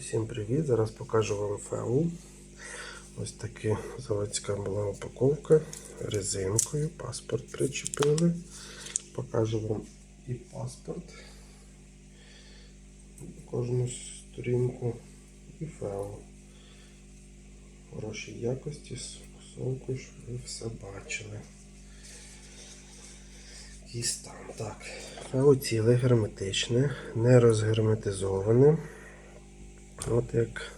Всім привіт! Зараз покажу вам феу. Ось така заводська була упаковка резинкою. Паспорт причепили. Покажу вам і паспорт. Кожну сторінку і феу. Хорошій якості фасовкою, щоб ви все бачили. Який стан. Так, фео ціле герметичне, не розгерметизоване. От як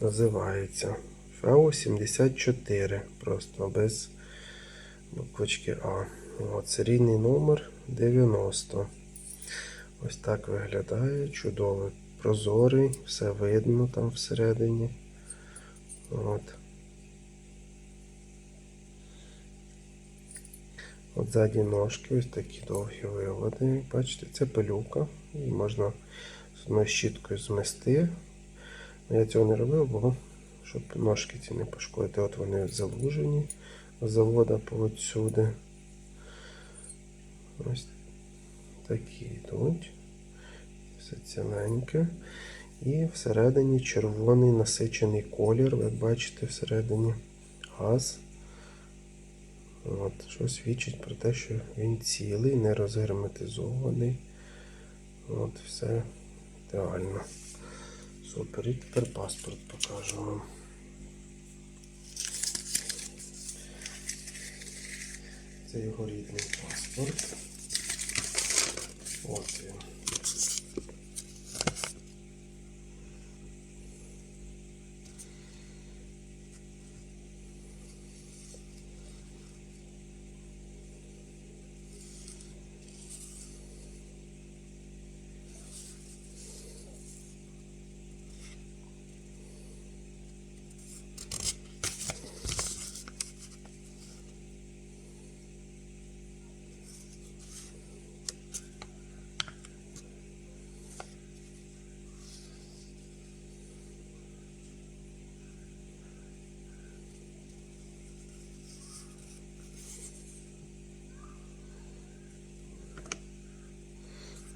називається. ФАУ 74. Просто без буквочки А. От, серійний номер 90. Ось так виглядає. Чудово. Прозорий, все видно там всередині. От. От ззаді ножки, ось такі довгі виводи. Бачите, це пилюка. Її можна з одною щіткою змести. Я цього не робив, бо щоб ножки ці не пошкодити. От вони залужені завода повсюди. Ось такі йдуть. Все ціленьке. І всередині червоний насичений колір. Ви бачите всередині газ. От, що свідчить про те, що він цілий, не розгерметизований. От, все ідеально. Супер. І тепер паспорт покажу вам. Це його рідний паспорт. От він.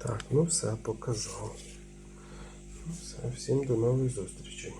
Так, ну все, показав. Ну все, всім до нових зустрічей.